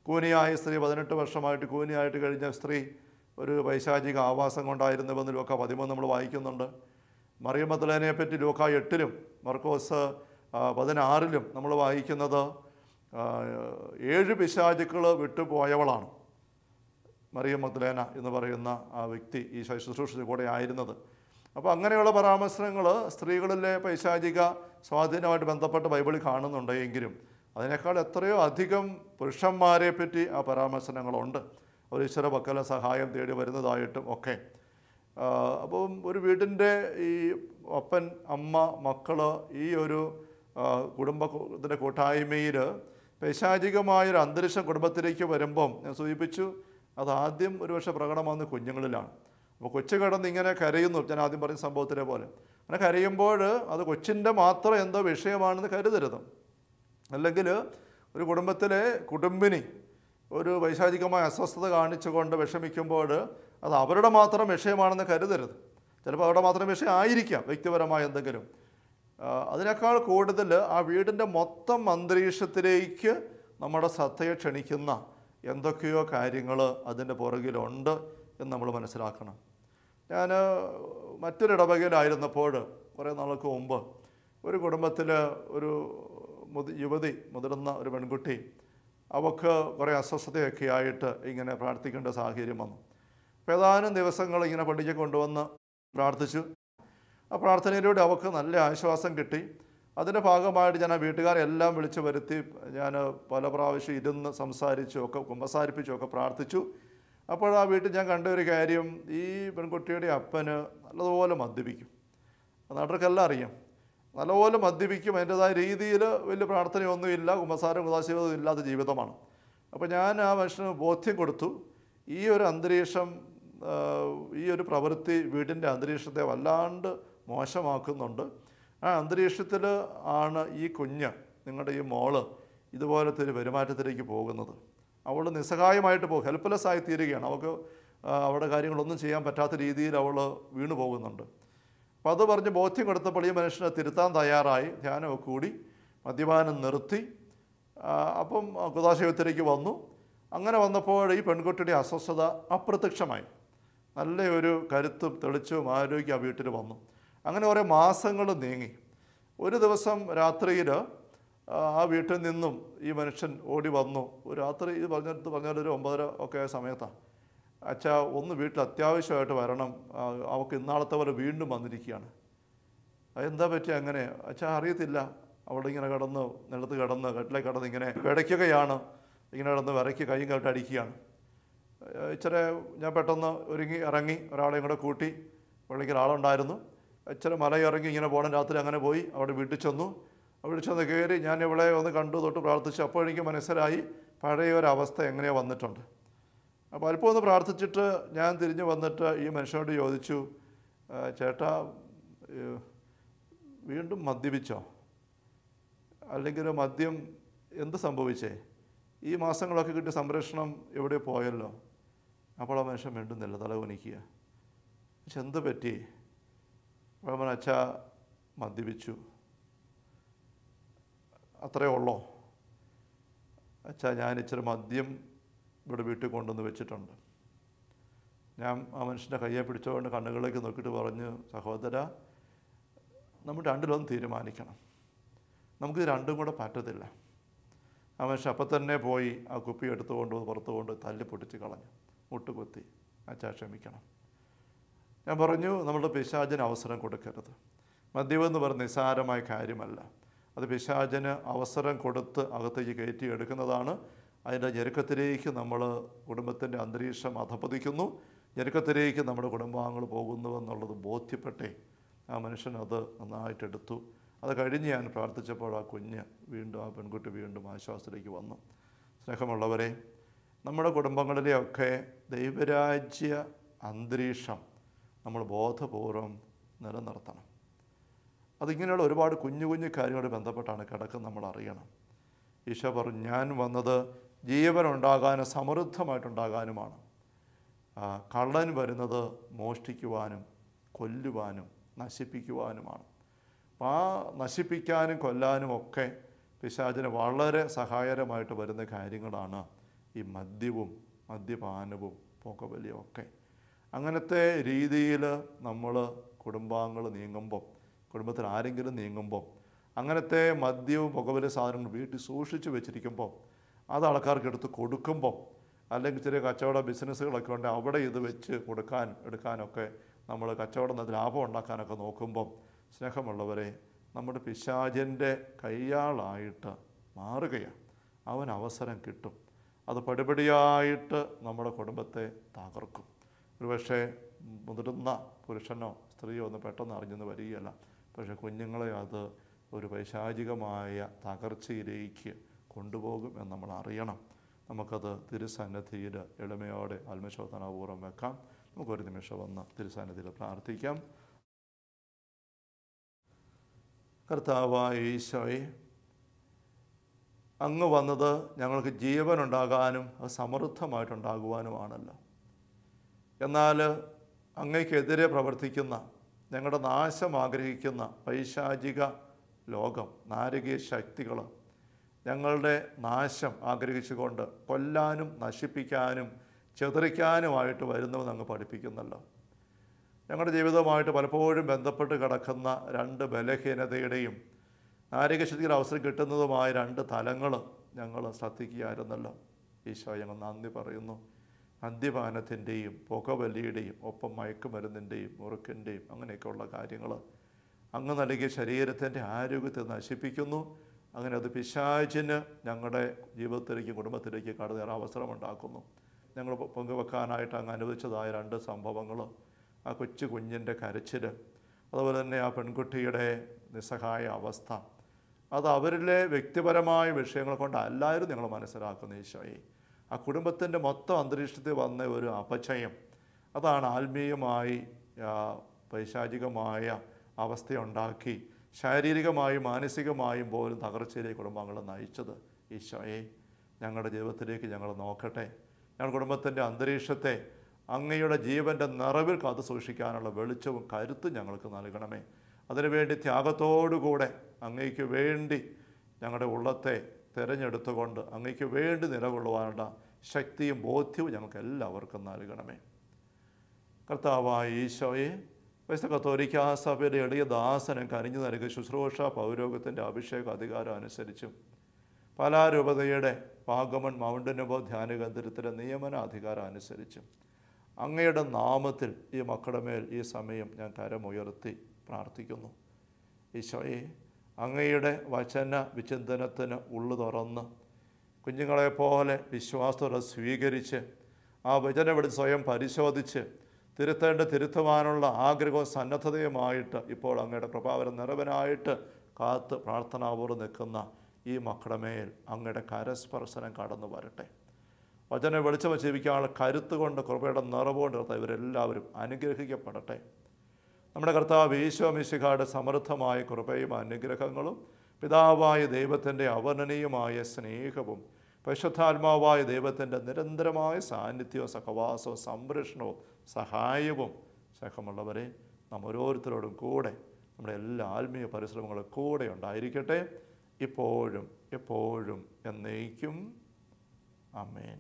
കൂനിയായ സ്ത്രീ പതിനെട്ട് വർഷമായിട്ട് കൂനിയായിട്ട് കഴിഞ്ഞ സ്ത്രീ ഒരു പൈശാചിക ആവാസം കൊണ്ടായിരുന്നുവെന്ന് ലൂക്ക പതിമൂന്ന് നമ്മൾ വായിക്കുന്നുണ്ട്. മറിയം ലോക പറ്റി എട്ടിലും മർക്കോസ് പതിനാറിലും നമ്മൾ വായിക്കുന്നത് ഏഴ് പിശാചുക്കൾ വിട്ടുപോയവളാണ് മറിയം മദ്ലേന എന്ന് പറയുന്ന ആ വ്യക്തി ഈ ശുശ്രൂഷ കൂടെ ആയിരുന്നത്. അപ്പോൾ അങ്ങനെയുള്ള പരാമർശങ്ങൾ സ്ത്രീകളിലെ പൈശാചിക സ്വാധീനമായിട്ട് ബന്ധപ്പെട്ട് ബൈബിളിൽ കാണുന്നുണ്ടെങ്കിലും അതിനേക്കാൾ എത്രയോ അധികം പുരുഷന്മാരെ പറ്റി ആ പരാമർശനങ്ങളുണ്ട്. അവർ ഈശ്വര പക്കല സഹായം തേടി വരുന്നതായിട്ടും ഒക്കെ. അപ്പം ഒരു വീടിന്റെ ഈ ഒപ്പൻ അമ്മ മക്കൾ ഈ ഒരു കുടുംബത്തിന്റെ കുടുംബ കൂട്ടായ്മയിൽ പൈശാചികമായൊരു അന്തരീക്ഷം കുടുംബത്തിലേക്ക് വരുമ്പം ഞാൻ സൂചിപ്പിച്ചു അത് ആദ്യം ഒരുപക്ഷെ പ്രകടമാകുന്ന കുഞ്ഞുങ്ങളിലാണ്. അപ്പോൾ കൊച്ചു കിടന്ന് ഇങ്ങനെ കരയുന്നു ഞാൻ ആദ്യം പറഞ്ഞ സംഭവത്തിലെ പോലെ. അങ്ങനെ കരയുമ്പോൾ അത് കൊച്ചിന്റെ മാത്രം എന്തോ വിഷയമാണെന്ന് കരുതരുത്. അല്ലെങ്കിൽ ഒരു കുടുംബത്തിലെ കുടുംബിനി ഒരു വൈശാചികമായ അസ്വസ്ഥത കാണിച്ചുകൊണ്ട് വിഷമിക്കുമ്പോൾ അത് അവരുടെ മാത്രം വിഷയമാണെന്ന് കരുതരുത്. ചിലപ്പോൾ അവരുടെ മാത്രം വിഷയം ആയിരിക്കാം വ്യക്തിപരമായ എന്തെങ്കിലും. അതിനേക്കാൾ കൂടുതൽ ആ വീടിന്റെ മൊത്തം അന്തരീക്ഷത്തിലേക്ക് നമ്മുടെ ശ്രദ്ധയെ ക്ഷണിക്കുന്ന എന്തൊക്കെയോ കാര്യങ്ങൾ അതിന്റെ പുറകിലുണ്ട് എന്ന് നമ്മൾ മനസ്സിലാക്കണം. ഞാൻ മറ്റൊരിടവകയിലായിരുന്നപ്പോൾ കുറേ നാൾക്ക് മുമ്പ് ഒരു കുടുംബത്തിൽ ഒരു യുവതി മുതിർന്ന ഒരു പെൺകുട്ടി അവൾക്ക് കുറേ അസ്വസ്ഥതയൊക്കെ ആയിട്ട് ഇങ്ങനെ പ്രാർത്ഥിക്കേണ്ട സാഹചര്യം വന്നു. അപ്പോൾ ഏതാനും ദിവസങ്ങൾ ഇങ്ങനെ പള്ളിക്ക് കൊണ്ടുവന്ന് പ്രാർത്ഥിച്ചു. ആ പ്രാർത്ഥനയിലൂടെ അവൾക്ക് നല്ല ആശ്വാസം കിട്ടി. അതിന്റെ ഭാഗമായിട്ട് ഞാൻ ആ വീട്ടുകാരെ എല്ലാം വിളിച്ചു വരുത്തി. ഞാൻ പല പ്രാവശ്യം ഇരുന്ന് സംസാരിച്ചുമൊക്കെ കുമ്പസാരിപ്പിച്ചുമൊക്കെ പ്രാർത്ഥിച്ചു. അപ്പോൾ ആ വീട്ടിൽ ഞാൻ കണ്ട ഒരു കാര്യം ഈ പെൺകുട്ടിയുടെ അപ്പന് നല്ലതുപോലെ മദ്യപിക്കും. നാട്ടുകാർക്കെല്ലാം അറിയാം. നല്ലപോലെ മദ്യപിക്കും. അതിന്റെതായ രീതിയിൽ വലിയ പ്രാർത്ഥനയൊന്നുമില്ല കുമ്പസാരം കുതാശീവതും ഇല്ലാത്ത ജീവിതമാണ്. അപ്പോൾ ഞാൻ ആ മനുഷ്യന് ബോധ്യം കൊടുത്തു. ഈ ഒരു അന്തരീക്ഷം ഈ ഒരു പ്രവൃത്തി വീടിന്റെ അന്തരീക്ഷത്തെ വല്ലാണ്ട് മോശമാക്കുന്നുണ്ട്. ആ അന്തരീക്ഷത്തിൽ ആണ് ഈ കുഞ്ഞ് നിങ്ങളുടെ ഈ മോൾ ഇതുപോലത്തെ ഒരു പെരുമാറ്റത്തിലേക്ക് പോകുന്നത്. അവൾ നിസ്സഹായമായിട്ട് പോകും ഹെൽപ്ലെസ് ആയി തീരുകയാണ് അവൾക്ക് അവളുടെ കാര്യങ്ങളൊന്നും ചെയ്യാൻ പറ്റാത്ത രീതിയിൽ അവൾ വീണു പോകുന്നുണ്ട്. അപ്പോൾ അത് പറഞ്ഞ് ബോധ്യം കൊടുത്തപ്പോൾ ഈ മനുഷ്യനെ തിരുത്താൻ തയ്യാറായി. ധ്യാനമൊക്കെ കൂടി മദ്യപാനം നിർത്തി. അപ്പം കുതാശയത്തിലേക്ക് വന്നു. അങ്ങനെ വന്നപ്പോൾ ഈ പെൺകുട്ടിയുടെ അസ്വസ്ഥത അപ്രത്യക്ഷമായി. നല്ലൊരു കരുത്തും തെളിച്ചും ആരോഗ്യം ആ വീട്ടിൽ വന്നു. അങ്ങനെ ഓരോ മാസങ്ങൾ നീങ്ങി. ഒരു ദിവസം രാത്രിയിൽ ആ വീട്ടിൽ നിന്നും ഈ മനുഷ്യൻ ഓടി വന്നു. ഒരു രാത്രി ഇത് പറഞ്ഞെടുത്ത് പറഞ്ഞാൽ ഒരു ഒമ്പതര ഒക്കെ ആയ സമയത്താണ് അച്ഛാ ഒന്ന് വീട്ടിൽ അത്യാവശ്യമായിട്ട് വരണം. അവൾക്ക് ഇന്നാളത്തെ പോലെ വീണ്ടും വന്നിരിക്കുകയാണ്. അതെന്താ പറ്റി അങ്ങനെ? അച്ഛാ അറിയത്തില്ല. അവിടെ ഇങ്ങനെ കിടന്ന് നിലത്ത് കിടന്ന് കട്ടിലെ കിടന്ന് ഇങ്ങനെ കിടയ്ക്കുകയാണ് ഇങ്ങനെ കിടന്ന് വിറയ്ക്ക് കൈയും കേട്ട് അടിക്കുകയാണ്. ഇച്ചിരി ഞാൻ പെട്ടെന്ന് ഒരുങ്ങി ഇറങ്ങി ഒരാളെയും കൂടെ കൂട്ടി. പള്ളിക്ക് ഒരാളുണ്ടായിരുന്നു. ഇച്ചിരി മലയിറങ്ങി ഇങ്ങനെ പോകണം രാത്രി അങ്ങനെ പോയി അവിടെ വീട്ടിൽ ചെന്നു. അവിടെ ചെന്ന് കയറി ഞാൻ ഇവിടെ ഒന്ന് കണ്ടു തൊട്ട് പ്രാർത്ഥിച്ചു. അപ്പോൾ എനിക്ക് മനസ്സിലായി പഴയ ഒരവസ്ഥ അവസ്ഥ എങ്ങനെയോ വന്നിട്ടുണ്ട്. അപ്പോൾ അല്പം ഒന്ന് പ്രാർത്ഥിച്ചിട്ട് ഞാൻ തിരിഞ്ഞു വന്നിട്ട് ഈ മനുഷ്യനോട് ചോദിച്ചു "ആ, ചേട്ടാ വീണ്ടും മദ്യപിച്ചോ? അല്ലെങ്കിൽ മദ്യം എന്ത് സംഭവിച്ചേ? ഈ മാസങ്ങളൊക്കെ കിട്ടിയ സംരക്ഷണം എവിടെ പോയല്ലോ? അപ്പോൾ ആ മനുഷ്യൻ മിണ്ടുന്നില്ല തലകുനിക്കുക. പക്ഷെ എന്ത് പറ്റി? അപ്പോൾ അച്ഛ മദ്യപിച്ചു. അത്രയേ ഉള്ളോ? അച്ഛാ ഞാൻ ഇച്ചിരി മദ്യം ഇവിടെ വീട്ടിൽ കൊണ്ടുവന്ന് വെച്ചിട്ടുണ്ട്. ഞാൻ ആ മനുഷ്യന്റെ കയ്യെ പിടിച്ചുകൊണ്ട് കണ്ണുകളിലേക്ക് നോക്കിയിട്ട് പറഞ്ഞു സഹോദര നമ്മൾ രണ്ടിലൊന്ന് തീരുമാനിക്കണം. നമുക്കിത് രണ്ടും കൂടെ പറ്റത്തില്ല. ആ മനുഷ്യൻ അപ്പം തന്നെ പോയി ആ കുപ്പി എടുത്തുകൊണ്ട് പുറത്തുകൊണ്ട് കൊണ്ട് തല്ലി പൊട്ടിച്ച് കളഞ്ഞു. മുട്ടുകുത്തി. അച്ഛാ ക്ഷമിക്കണം. ഞാൻ പറഞ്ഞു നമ്മുടെ പിശാചിന് അവസരം കൊടുക്കരുത്. മദ്യമെന്ന് പറഞ്ഞ നിസ്സാരമായ കാര്യമല്ല. അത് പിശാചിന് അവസരം കൊടുത്ത് അകത്തേക്ക് കയറ്റി എടുക്കുന്നതാണ്. അതിന്റെ ഞെരുക്കത്തിലേക്ക് നമ്മൾ കുടുംബത്തിന്റെ അന്തരീക്ഷം അധപ്പതിക്കുന്നു ഞെരുക്കത്തിലേക്ക് നമ്മുടെ കുടുംബാംഗങ്ങൾ പോകുന്നു എന്നുള്ളത് ബോധ്യപ്പെട്ടേ ആ മനുഷ്യൻ അത് നന്നായിട്ടെടുത്തു അത് കഴിഞ്ഞ് ഞാൻ പ്രാർത്ഥിച്ചപ്പോൾ ആ കുഞ്ഞ് വീണ്ടും ആ പെൺകുട്ടി വീണ്ടും ആശ്വാസത്തിലേക്ക് വന്നു. സ്നേഹമുള്ളവരെ നമ്മുടെ കുടുംബങ്ങളിലെയൊക്കെ ദൈവരാജ്യ അന്തരീക്ഷം നമ്മൾ ബോധപൂർവം നിലനിർത്തണം. അതിങ്ങനെയുള്ള ഒരുപാട് കുഞ്ഞു കുഞ്ഞു കാര്യങ്ങളോട് ബന്ധപ്പെട്ടാണ് കിടക്കം നമ്മൾ അറിയണം. ഈശോ പറഞ്ഞു ഞാൻ വന്നത് ജീവനുണ്ടാകാനും സമൃദ്ധമായിട്ടുണ്ടാകാനുമാണ്. കള്ളൻ വരുന്നത് മോഷ്ടിക്കുവാനും കൊല്ലുവാനും നശിപ്പിക്കുവാനുമാണ്. അപ്പോൾ ആ നശിപ്പിക്കാനും കൊല്ലാനും ഒക്കെ പിശാചിന് വളരെ സഹായകരമായിട്ട് വരുന്ന കാര്യങ്ങളാണ് ഈ മദ്യവും മദ്യപാനവും പുകവലിയും ഒക്കെ. അങ്ങനത്തെ രീതിയിൽ നമ്മൾ കുടുംബാംഗങ്ങൾ നീങ്ങുമ്പം കുടുംബത്തിൽ ആരെങ്കിലും നീങ്ങുമ്പം അങ്ങനത്തെ മദ്യവും പുകവലി സാധനങ്ങൾ വീട്ടിൽ സൂക്ഷിച്ച് വെച്ചിരിക്കുമ്പോൾ അത് ആൾക്കാർക്ക് എടുത്ത് കൊടുക്കുമ്പോൾ അല്ലെങ്കിൽ ചെറിയ കച്ചവട ബിസിനസ്സുകളൊക്കെ ഉണ്ട് അവിടെ ഇത് വെച്ച് കൊടുക്കാൻ എടുക്കാനൊക്കെ നമ്മൾ കച്ചവടം ലാഭം ഉണ്ടാക്കാനൊക്കെ നോക്കുമ്പം സ്നേഹമുള്ളവരെ നമ്മുടെ പിശാചിന്റെ കയ്യാളായിട്ട് മാറുകയാണ്. അവൻ അവസരം കിട്ടും. അത് പടിപടിയായിട്ട് നമ്മുടെ കുടുംബത്തെ തകർക്കും. ഒരുപക്ഷെ മുതിർന്ന പുരുഷനോ സ്ത്രീയോ ഒന്നും പെട്ടെന്ന് അറിഞ്ഞെന്ന് വരികയല്ല. പക്ഷേ കുഞ്ഞുങ്ങളെ അത് ഒരു പൈശാചികമായ തകർച്ചയിലേക്ക് കൊണ്ടുപോകും എന്ന് നമ്മൾ അറിയണം. നമുക്കത് തിരുസന്നിധിയിൽ എളിമയോടെ ആത്മശോധനാപൂർവം വെക്കാം. നമുക്കൊരു നിമിഷം വന്ന് തിരുസന്നിധിയിൽ പ്രാർത്ഥിക്കാം. കർത്താവായ ഈശോയെ അങ്ങ് വന്നത് ഞങ്ങൾക്ക് ജീവനുണ്ടാകാനും അത് സമൃദ്ധമായിട്ടുണ്ടാകുവാനുമാണല്ലോ. എന്നാൽ അങ്ങയ്ക്കെതിരെ പ്രവർത്തിക്കുന്ന ഞങ്ങളുടെ നാശം ആഗ്രഹിക്കുന്ന പൈശാചിക ലോകം നാരകീയ ശക്തികൾ ഞങ്ങളുടെ നാശം ആഗ്രഹിച്ചുകൊണ്ട് കൊല്ലാനും നശിപ്പിക്കാനും ചെതറിക്കാനുമായിട്ട് വരുന്നവെന്ന് അങ്ങ് പഠിപ്പിക്കുന്നല്ലോ. ഞങ്ങളുടെ ജീവിതവുമായിട്ട് പലപ്പോഴും ബന്ധപ്പെട്ട് കിടക്കുന്ന രണ്ട് ബലഹീനതയുടെയും നാരികശക്തിയുടെ അവസരം കിട്ടുന്നതുമായ രണ്ട് തലങ്ങൾ ഞങ്ങൾ ശ്രദ്ധിക്കുകയായിരുന്നല്ലോ. ഈശോ ഞങ്ങൾ നന്ദി പറയുന്നു. മദ്യപാനത്തിന്റെയും പുകവലിയുടെയും ഒപ്പം മയക്കുമരുന്നിന്റെയും മുറുക്കിന്റെയും അങ്ങനെയൊക്കെയുള്ള കാര്യങ്ങൾ അങ്ങ് നൽകിയ ശരീരത്തിന്റെ ആരോഗ്യത്തെ നശിപ്പിക്കുന്നു. അങ്ങനെ അത് പിശാചിന് ഞങ്ങളുടെ ജീവിതത്തിലേക്ക് കുടുംബത്തിലേക്ക് കടന്നേറാൻ അവസരമുണ്ടാക്കുന്നു. ഞങ്ങൾ പങ്കുവെക്കാനായിട്ട് അങ്ങ് അനുവദിച്ചതായ രണ്ട് സംഭവങ്ങൾ. ആ കൊച്ചു കുഞ്ഞിന്റെ കരച്ചിൽ അതുപോലെ തന്നെ ആ പെൺകുട്ടിയുടെ നിസ്സഹായ അവസ്ഥ. അത് അവരിലെ വ്യക്തിപരമായ വിഷയങ്ങൾ കൊണ്ടല്ലായിരുന്നു ഞങ്ങൾ മനസ്സിലാക്കുന്ന ഈശോയെ. ആ കുടുംബത്തിന്റെ മൊത്തം അന്തരീക്ഷത്തിൽ വന്ന ഒരു അപചയം. അതാണ് ആത്മീയമായി പൈശാചികമായ അവസ്ഥയുണ്ടാക്കി ശാരീരികമായും മാനസികമായും പോലും തകർച്ചയിലേക്ക് കുടുംബങ്ങൾ നയിച്ചത് ഈശോയെ. ഞങ്ങളുടെ ജീവിതത്തിലേക്ക് ഞങ്ങൾ നോക്കട്ടെ. ഞങ്ങളുടെ കുടുംബത്തിന്റെ അന്തരീക്ഷത്തെ അങ്ങയുടെ ജീവന്റെ നിറവിൽ കാത്തു സൂക്ഷിക്കാനുള്ള വെളിച്ചവും കരുത്തും ഞങ്ങൾക്ക് നൽകണമേ. അതിനുവേണ്ടി ത്യാഗത്തോടുകൂടെ അങ്ങയ്ക്ക് വേണ്ടി ഞങ്ങളുടെ ഉള്ളത്തെ തിരഞ്ഞെടുത്തുകൊണ്ട് അങ്ങയ്ക്ക് വേണ്ടി നിലകൊള്ളുവാനുള്ള ശക്തിയും ബോധ്യവും ഞങ്ങൾക്ക് എല്ലാവർക്കും നൽകണമേ. കർത്താവായ ഈശോയെ വൈസ്ത കത്തോലിക്ക സഭയുടെ എളിയ ദാസനം കനിഞ്ഞു നൽകിയ ശുശ്രൂഷ പൗരോഗത്തിന്റെ അഭിഷേക അധികാരം അനുസരിച്ചും പാലാരൂപതയുടെ പാഗമൺ മൗണ്ടനബോ ധ്യാന കേന്ദ്രത്തിലെ നിയമന അധികാരം അനുസരിച്ചും അങ്ങയുടെ നാമത്തിൽ ഈ മക്കളുടെ മേൽ ഈ സമയം ഞാൻ കരമുയർത്തി പ്രാർത്ഥിക്കുന്നു. ഈശോയെ അങ്ങയുടെ വചന വിചിന്തനത്തിന് ഉള്ളു തുറന്ന് കുഞ്ഞുങ്ങളെപ്പോലെ വിശ്വാസത്തോടെ സ്വീകരിച്ച് ആ വചനവിടെ സ്വയം പരിശോധിച്ച് തിരുത്തേണ്ട തിരുത്തുവാനുള്ള ആഗ്രഹവും സന്നദ്ധതയുമായിട്ട് ഇപ്പോൾ അങ്ങയുടെ പ്രഭാവര നിറവനായിട്ട് കാത്ത് പ്രാർത്ഥനാപൂർവം നിൽക്കുന്ന ഈ മക്കളുടെ മേൽ അങ്ങയുടെ കരസ്പർശനം കടന്നു വരട്ടെ. വചന വെളിച്ചം ജീവിക്കാനുള്ള കരുത്തുകൊണ്ട് കൃപയുടെ നിറവുകൊണ്ട് ഇവരെല്ലാവരും അനുഗ്രഹിക്കപ്പെടട്ടെ. നമ്മുടെ കർത്താവ് ഈശോ സമർത്ഥമായ സമൃദ്ധമായ കൃപയും അനുഗ്രഹങ്ങളും പിതാവായ ദൈവത്തിന്റെ അവർണനീയമായ സ്നേഹവും പരിശുദ്ധാത്മാവായ ദൈവത്തിന്റെ നിരന്തരമായ സാന്നിധ്യവും സഹവാസവും സംരക്ഷണവും സഹായവും സഹമുള്ളവരെ നാം ഓരോരുത്തരോടും കൂടെ നമ്മുടെ എല്ലാ ആത്മീയ പരിശ്രമങ്ങളും കൂടെ ഉണ്ടായിരിക്കട്ടെ. ഇപ്പോഴും എപ്പോഴും എന്നേക്കും. അമേൻ